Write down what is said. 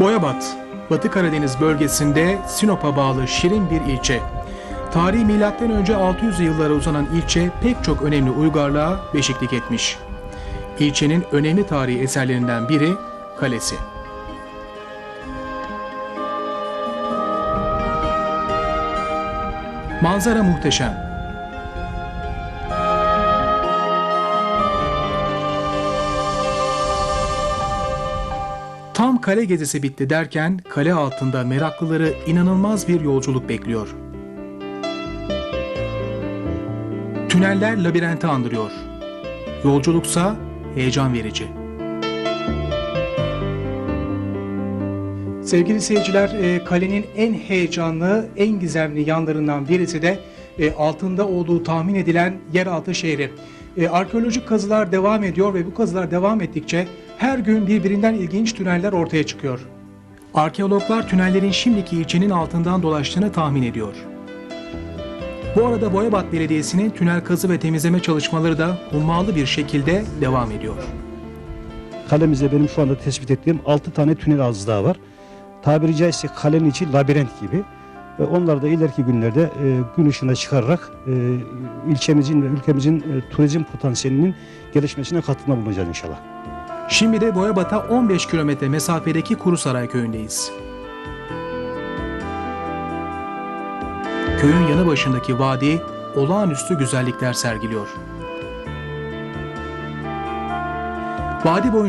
Boyabat, Batı Karadeniz bölgesinde Sinop'a bağlı şirin bir ilçe. Tarihi milattan önce 600 yıllara uzanan ilçe pek çok önemli uygarlığa beşiklik etmiş. İlçenin önemli tarihi eserlerinden biri kalesi. Manzara muhteşem. Tam kale gezisi bitti derken kale altında meraklıları inanılmaz bir yolculuk bekliyor. Tüneller labirenti andırıyor. Yolculuksa heyecan verici. Sevgili seyirciler, e, kalenin en heyecanlı, en gizemli yanlarından birisi de e, altında olduğu tahmin edilen yeraltı şehri. E, Arkeolojik kazılar devam ediyor ve bu kazılar devam ettikçe her gün birbirinden ilginç tüneller ortaya çıkıyor. Arkeologlar tünellerin şimdiki ilçenin altından dolaştığını tahmin ediyor. Bu arada Boyabat Belediyesi'nin tünel kazı ve temizleme çalışmaları da hummalı bir şekilde devam ediyor. Kalemizde benim şu anda tespit ettiğim 6 tane tünel ağzı daha var. Tabiri caizse kalenin içi labirent gibi. Ve onlar da ileriki günlerde e, gün ışığına çıkararak e, ilçemizin ve ülkemizin e, turizm potansiyelinin gelişmesine katkıda bulunacağız inşallah. Şimdi de Boyabat'a 15 kilometre mesafedeki Kurusaray köyündeyiz. Köyün yanı başındaki vadi olağanüstü güzellikler sergiliyor. Vadi boyunca